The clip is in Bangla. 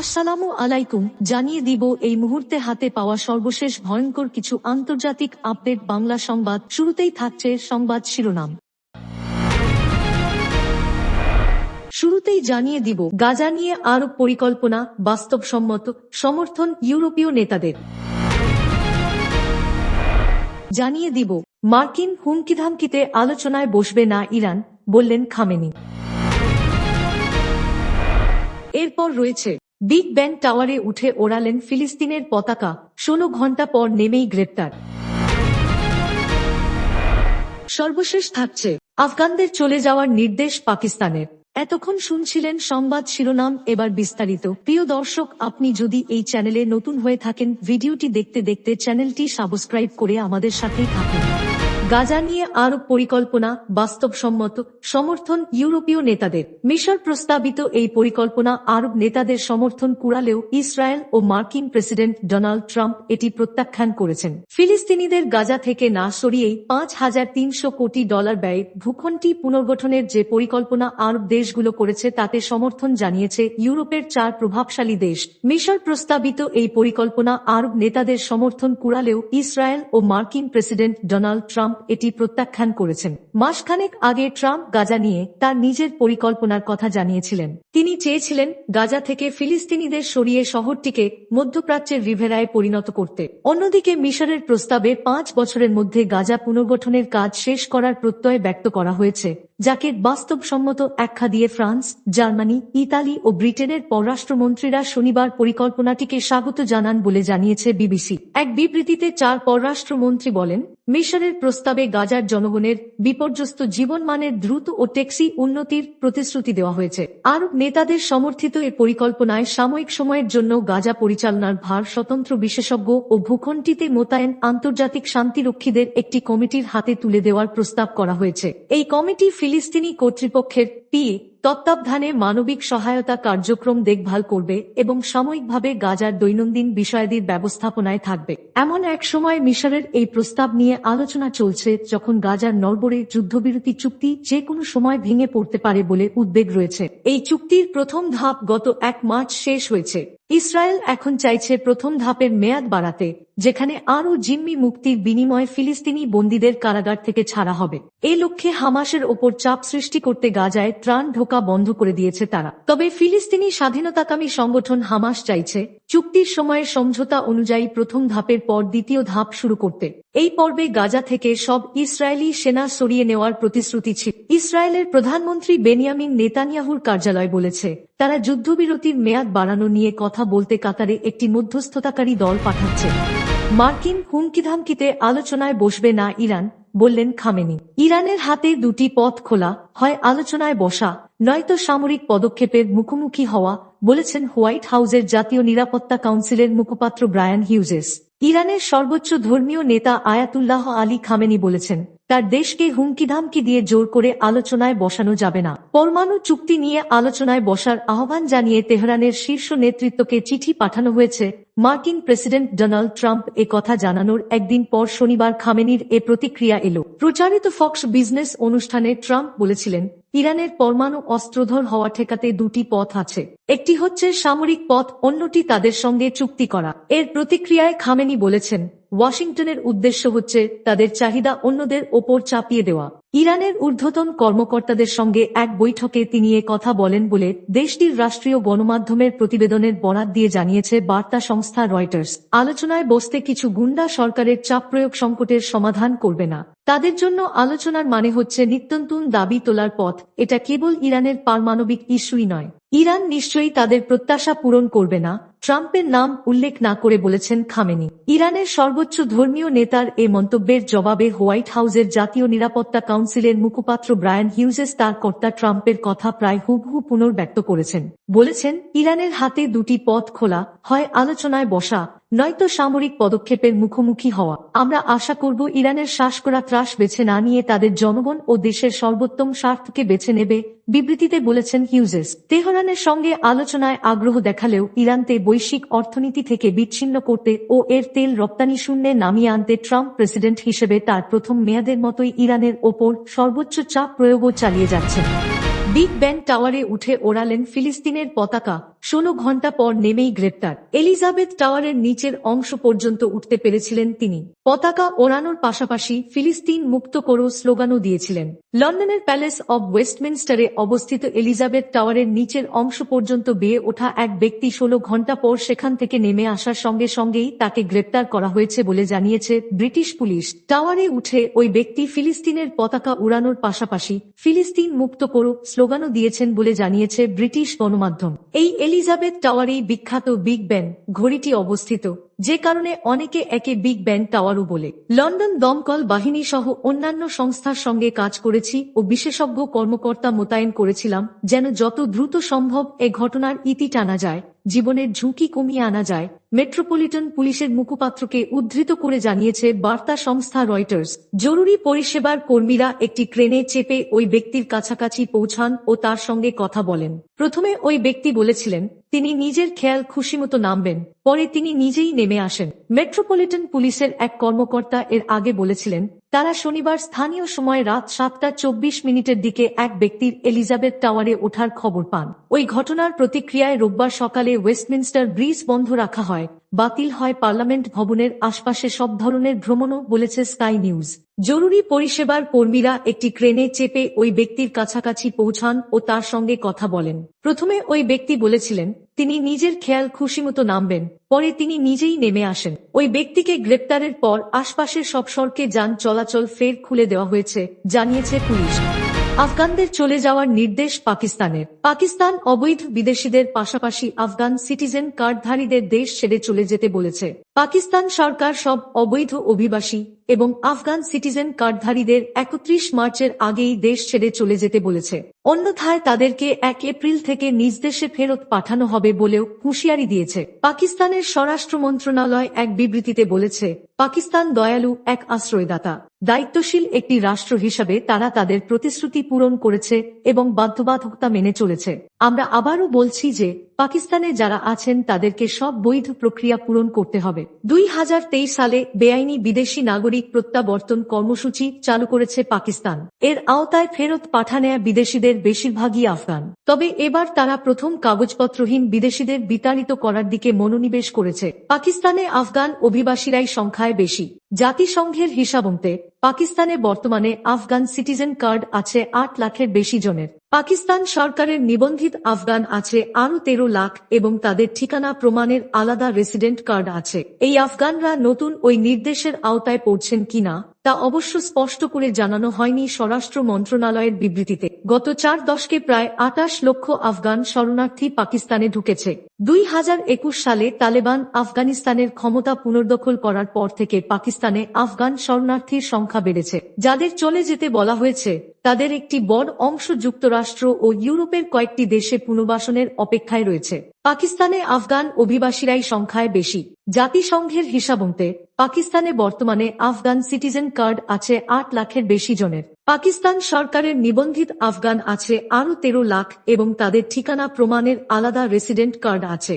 আসসালামু আলাইকুম, জানিয়ে দিব এই মুহূর্তে হাতে পাওয়া সর্বশেষ ভয়ঙ্কর কিছু আন্তর্জাতিক আপডেট বাংলা সংবাদ। শুরুতেই থাকছে সংবাদ শিরোনাম। শুরুতেই জানিয়ে দিব, গাজা নিয়ে আরব পরিকল্পনা, বাস্তবসম্মত, সমর্থন ইউরোপীয় নেতাদের। জানিয়ে দিব, মার্কিন হুমকিধামকিতে আলোচনায় বসবে না ইরান, বললেন খামেনি। এরপর রয়েছে বিগ ব্যান টাওয়ারে উঠে ওড়ালেন ফিলিস্তিনের পতাকা। ষোলো ঘণ্টা পর নেমেই গ্রেপ্তার। সর্বশেষ থাকছে আফগানদের চলে যাওয়ার নির্দেশ পাকিস্তানের। এতক্ষণ শুনছিলেন সংবাদ শিরোনাম, এবার বিস্তারিত। প্রিয় দর্শক, আপনি যদি এই চ্যানেলে নতুন হয়ে থাকেন, ভিডিওটি দেখতে দেখতে চ্যানেলটি সাবস্ক্রাইব করে আমাদের সাথেই থাকুন। গাজা নিয়ে আরব পরিকল্পনা, বাস্তবসম্মত, সমর্থন ইউরোপীয় নেতাদের। মিশর প্রস্তাবিত এই পরিকল্পনা আরব নেতাদের সমর্থন কুড়ালেও ইসরায়েল ও মার্কিন প্রেসিডেন্ট ডোনাল্ড ট্রাম্প এটি প্রত্যাখ্যান করেছেন। ফিলিস্তিনিদের গাজা থেকে না সরিয়েই পাঁচ হাজার তিনশো কোটি ডলার ব্যয়ে ভূখণ্ডটি পুনর্গঠনের যে পরিকল্পনা আরব দেশগুলো করেছে তাতে সমর্থন জানিয়েছে ইউরোপের চার প্রভাবশালী দেশ। মিশর প্রস্তাবিত এই পরিকল্পনা আরব নেতাদের সমর্থন কুড়ালেও ইসরায়েল ও মার্কিন প্রেসিডেন্ট ডোনাল্ড ট্রাম্প এটি প্রত্যাখ্যান করেছেন। মাসখানেক আগে ট্রাম্প গাজা নিয়ে তার নিজের পরিকল্পনার কথা জানিয়েছিলেন। তিনি চেয়েছিলেন গাজা থেকে ফিলিস্তিনিদের সরিয়ে শহরটিকে মধ্যপ্রাচ্যের রিভেরায় পরিণত করতে। অন্যদিকে মিশরের প্রস্তাবে পাঁচ বছরের মধ্যে গাজা পুনর্গঠনের কাজ শেষ করার প্রত্যয় ব্যক্ত করা হয়েছে, যাকে বাস্তবসম্মত ব্যাখ্যা দিয়ে ফ্রান্স, জার্মানি, ইতালি ও ব্রিটেনের পররাষ্ট্রমন্ত্রীরা শনিবার পরিকল্পনাটিকে স্বাগত জানান বলে জানিয়েছে বিবিসি। এক বিবৃতিতে চার পররাষ্ট্রমন্ত্রী বলেন মিশরের প্রস্তাবে গাজার জনগণের বিপর্যস্ত জীবনমানের দ্রুত ও টেক্সি উন্নতির প্রতিশ্রুতি দেওয়া হয়েছে। আরব নেতাদের সমর্থিত এ পরিকল্পনায় সাময়িক সময়ের জন্য গাজা পরিচালনার ভার স্বতন্ত্র বিশেষজ্ঞ ও ভূখণ্ডটিতে মোতায়েন আন্তর্জাতিক শান্তিরক্ষীদের একটি কমিটির হাতে তুলে দেওয়ার প্রস্তাব করা হয়েছে। এই কমিটি ফিলিস্তিনি কর্তৃপক্ষের পিএ তত্ত্বাবধানে মানবিক সহায়তা কার্যক্রম দেখভাল করবে এবং সাময়িকভাবে গাজার দৈনন্দিন বিষয়াদির ব্যবস্থাপনায় থাকবে। এমন এক সময় মিশরের এই প্রস্তাব নিয়ে আলোচনা চলছে যখন গাজার নরবরে যুদ্ধবিরতি চুক্তি যে কোনো সময় ভেঙে পড়তে পারে বলে উদ্বেগ রয়েছে। এই চুক্তির প্রথম ধাপ গত এক মার্চ শেষ হয়েছে। ইসরায়েল এখন চাইছে প্রথম ধাপের মেয়াদ বাড়াতে, যেখানে আরও জিম্মি মুক্তির বিনিময়ে ফিলিস্তিনি বন্দীদের কারাগার থেকে ছাড়া হবে। এ লক্ষ্যে হামাসের ওপর চাপ সৃষ্টি করতে গাজায় ত্রাণ ঢোকা বন্ধ করে দিয়েছে তারা। তবে ফিলিস্তিনি স্বাধীনতাকামী সংগঠন হামাস চাইছে, চুক্তির সময়ের সমঝোতা অনুযায়ী প্রথম ধাপের পর দ্বিতীয় ধাপ শুরু করতে। এই পর্বে গাজা থেকে সব ইসরায়েলি সেনা সরিয়ে নেওয়ার প্রতিশ্রুতি ছিল। ইসরায়েলের প্রধানমন্ত্রী বেনিয়ামিন নেতানিয়াহুর কার্যালয় বলেছে, তারা যুদ্ধবিরতির মেয়াদ বাড়ানো নিয়ে কথা বলতে কাতারে একটি মধ্যস্থতাকারী দল পাঠাচ্ছে। মার্কিন হুমকিধামকিতে আলোচনায় বসবে না ইরান, বললেন খামেনি। ইরানের হাতে দুটি পথ খোলা, হয় আলোচনায় বসা, নয়তো সামরিক পদক্ষেপের মুখোমুখি হওয়া, বলেছেন হোয়াইট হাউসের জাতীয় নিরাপত্তা কাউন্সিলের মুখপাত্র ব্রায়ান হিউজেস। ইরানের সর্বোচ্চ ধর্মীয় নেতা আয়াতুল্লাহ আলী খামেনি বলেছেন। তার দেশকে হুমকিধামকি দিয়ে জোর করে আলোচনায় বসানো যাবে না। পরমাণু চুক্তি নিয়ে আলোচনায় বসার আহ্বান জানিয়ে তেহরানের শীর্ষ নেতৃত্বকে চিঠি পাঠানো হয়েছে। মার্কিন প্রেসিডেন্ট ডোনাল্ড ট্রাম্প এ কথা জানানোর একদিন পর শনিবার খামেনির এ প্রতিক্রিয়া এলো। প্রচারিত ফক্স বিজনেস অনুষ্ঠানে ট্রাম্প বলেছিলেন, ইরানের পরমাণু অস্ত্রধর হওয়া ঠেকাতে দুটি পথ আছে। একটি হচ্ছে সামরিক পথ, অন্যটি তাদের সঙ্গে চুক্তি করা। এর প্রতিক্রিয়ায় খামেনি বলেছেন ওয়াশিংটনের উদ্দেশ্য হচ্ছে তাদের চাহিদা অন্যদের ওপর চাপিয়ে দেওয়া। ইরানের ঊর্ধ্বতন কর্মকর্তাদের সঙ্গে এক বৈঠকে তিনি এ কথা বলেন বলে দেশটির রাষ্ট্রীয় গণমাধ্যমের প্রতিবেদনের বরাত দিয়ে জানিয়েছে বার্তা সংস্থা রয়টার্স। আলোচনায় বসতে কিছু গুন্ডা সরকারের চাপ প্রয়োগ সংকটের সমাধান করবে না। তাদের জন্য আলোচনার মানে হচ্ছে নিত্যন্তন দাবি তোলার পথ। এটা কেবল ইরানের পারমাণবিক ইস্যুই নয়। ইরান নিশ্চয়ই তাদের প্রত্যাশা পূরণ করবে না, ট্রাম্পের নাম উল্লেখ না করে বলেছেন খামেনি। ইরানের সর্বোচ্চ ধর্মীয় নেতার এ মন্তব্যের জবাবে হোয়াইট হাউসের জাতীয় নিরাপত্তা কাউন্সিলের মুখপাত্র ব্রায়ান হিউজেস তার কর্তা ট্রাম্পের কথা প্রায় হুবহু পুনর্ব্যক্ত করেছেন। বলেছেন, ইরানের হাতে দুটি পথ খোলা, হয় আলোচনায় বসা নয়তো সামরিক পদক্ষেপের মুখোমুখি হওয়া। আমরা আশা করব ইরানের শ্বাস করা ত্রাস বেছে না নিয়ে তাদের জনগণ ও দেশের সর্বোত্তম স্বার্থকে বেছে নেবে, বিবৃতিতে বলেছেন হিউজেস। তেহরানের সঙ্গে আলোচনায় আগ্রহ দেখালেও ইরানতে বৈশ্বিক অর্থনীতি থেকে বিচ্ছিন্ন করতে ও এর তেল রপ্তানি শূন্যে নামিয়ে আনতে ট্রাম্প প্রেসিডেন্ট হিসেবে তার প্রথম মেয়াদের মতোই ইরানের ওপর সর্বোচ্চ চাপ প্রয়োগও চালিয়ে যাচ্ছেন। বিগ ব্যান টাওয়ারে উঠে ওড়ালেন ফিলিস্তিনের পতাকা। ষোলো ঘণ্টা পর নেমেই গ্রেপ্তার। এলিজাবেথ টাওয়ারের নিচের অংশ পর্যন্ত উঠতে পেরেছিলেন তিনি। পতাকা ওড়ানোর পাশাপাশি ফিলিস্তিন মুক্ত করো স্লোগানও দিয়েছিলেন। লন্ডনের প্যালেস অব ওয়েস্টমিনস্টারে অবস্থিত এলিজাবেথ টাওয়ারের নিচের অংশ পর্যন্ত বেয়ে ওঠা এক ব্যক্তি ষোলো ঘণ্টা পর সেখান থেকে নেমে আসার সঙ্গে সঙ্গেই তাকে গ্রেপ্তার করা হয়েছে বলে জানিয়েছে ব্রিটিশ পুলিশ। টাওয়ারে উঠে ওই ব্যক্তি ফিলিস্তিনের পতাকা উড়ানোর পাশাপাশি ফিলিস্তিন মুক্ত করো স্লোগানও দিয়েছেন বলে জানিয়েছে ব্রিটিশ গণমাধ্যম। এই এলিজাবেথ টাওয়ারেই বিখ্যাত বিগ ব্যান ঘড়িটি অবস্থিত। যে কারণে অনেকে একে বিগ ব্যান টাওয়ারও বলে। লন্ডন দমকল বাহিনী সহ অন্যান্য সংস্থার সঙ্গে কাজ করেছি ও বিশেষজ্ঞ কর্মকর্তা মোতায়েন করেছিলাম যেন যত দ্রুত সম্ভব এ ঘটনার ইতি টানা যায়, জীবনের ঝুঁকি কমিয়ে আনা যায়, মেট্রোপলিটন পুলিশের মুখপাত্রকে উদ্ধৃত করে জানিয়েছে বার্তা সংস্থা রয়টার্স। জরুরি পরিষেবার কর্মীরা একটি ক্রেনে চেপে ওই ব্যক্তির কাছাকাছি পৌঁছান ও তার সঙ্গে কথা বলেন। প্রথমে ওই ব্যক্তি বলেছিলেন তিনি নিজের খেয়াল খুশি মতো নামবেন। পরে তিনি নিজেই নেমে আসেন। মেট্রোপলিটন পুলিশের এক কর্মকর্তা এর আগে বলেছিলেন তারা শনিবার স্থানীয় সময় রাত সাতটা চব্বিশ মিনিটের দিকে এক ব্যক্তির এলিজাবেথ টাওয়ারে ওঠার খবর পান। ওই ঘটনার প্রতিক্রিয়ায় রোববার সকালে ওয়েস্টমিনস্টার ব্রিজ বন্ধ রাখা হয়। বাতিল হয় পার্লামেন্ট ভবনের আশপাশে সব ধরনের ভ্রমণও বলেছে স্কাই নিউজ। জরুরি পরিষেবার কর্মীরা একটি ক্রেনে চেপে ওই ব্যক্তির কাছাকাছি পৌঁছান ও তার সঙ্গে কথা বলেন। প্রথমে ওই ব্যক্তি বলেছিলেন তিনি নিজের খেয়াল খুশিমতো নামবেন, পরে তিনি নিজেই নেমে আসেন। ওই ব্যক্তিকে গ্রেপ্তারের পর আশপাশের সব সড়কে যান চলাচল ফের খুলে দেওয়া হয়েছে, জানিয়েছে পুলিশ। আফগানদের চলে যাওয়ার নির্দেশ পাকিস্তানের। পাকিস্তান অবৈধ বিদেশিদের পাশাপাশি আফগান সিটিজেন কার্ডধারীদের দেশ ছেড়ে চলে যেতে বলেছে। পাকিস্তান সরকার সব অবৈধ অভিবাসী এবং আফগান সিটিজেন কার্ডধারীদের একত্রিশ মার্চের আগেই দেশ ছেড়ে চলে যেতে বলেছে। অন্যথায় তাদেরকে এক এপ্রিল থেকে নিজ দেশে ফেরত পাঠানো হবে বলেও হুঁশিয়ারি দিয়েছে। পাকিস্তানের স্বরাষ্ট্র মন্ত্রণালয় এক বিবৃতিতে বলেছে, পাকিস্তান দয়ালু এক আশ্রয়দাতা। দায়িত্বশীল একটি রাষ্ট্র হিসাবে তারা তাদের প্রতিশ্রুতি পূরণ করেছে এবং বাধ্যবাধকতা মেনে চলেছে। আমরা আবারও বলছি যে পাকিস্তানে যারা আছেন, তাদেরকে সব বৈধ প্রক্রিয়া পূরণ করতে হবে। দুই হাজার তেইশ সালে বেআইনি বিদেশি নাগরিক প্রত্যাবর্তন কর্মসূচি চালু করেছে পাকিস্তান। এর আওতায় ফেরত পাঠানো বিদেশিদের বেশিরভাগই আফগান। তবে এবার তারা প্রথম কাগজপত্রহীন বিদেশিদের বিতাড়িত করার দিকে মনোনিবেশ করেছে। পাকিস্তানে আফগান অভিবাসীরাই সংখ্যায় বেশি। জাতিসংঘের হিসাবন্তে পাকিস্তানে বর্তমানে আফগান সিটিজেন কার্ড আছে আট লাখের বেশি জনের। পাকিস্তান সরকারের নিবন্ধিত আফগান আছে আরও তেরো লাখ এবং তাদের ঠিকানা প্রমাণের আলাদা রেসিডেন্ট কার্ড আছে। এই আফগানরা নতুন ওই নির্দেশের আওতায় পড়ছেন কিনা, তা অবশ্য স্পষ্ট করে জানানো হয়নি স্বরাষ্ট্র মন্ত্রণালয়ের বিবৃতিতে। গত চার দশকে প্রায় আটাশ লক্ষ আফগান শরণার্থী পাকিস্তানে ঢুকেছে। দুই হাজার একুশ সালে তালেবান আফগানিস্তানের ক্ষমতা পুনর্দখল করার পর থেকে পাকিস্তানে আফগান শরণার্থীর সংখ্যা বেড়েছে। যাদের চলে যেতে বলা হয়েছে, তাদের একটি বড় অংশ যুক্তরাষ্ট্র ও ইউরোপের কয়েকটি দেশে পুনর্বাসনের অপেক্ষায় রয়েছে। পাকিস্তানে আফগান অভিবাসীরাই সংখ্যায় বেশি। জাতিসংঘের হিসাবন্তে পাকিস্তানে বর্তমানে আফগান সিটিজেন কার্ড আছে আট লাখের বেশি জনের। পাকিস্তান সরকারের নিবন্ধিত আফগান আছে আরও তেরো লাখ এবং তাদের ঠিকানা প্রমাণের আলাদা রেসিডেন্ট কার্ড আছে।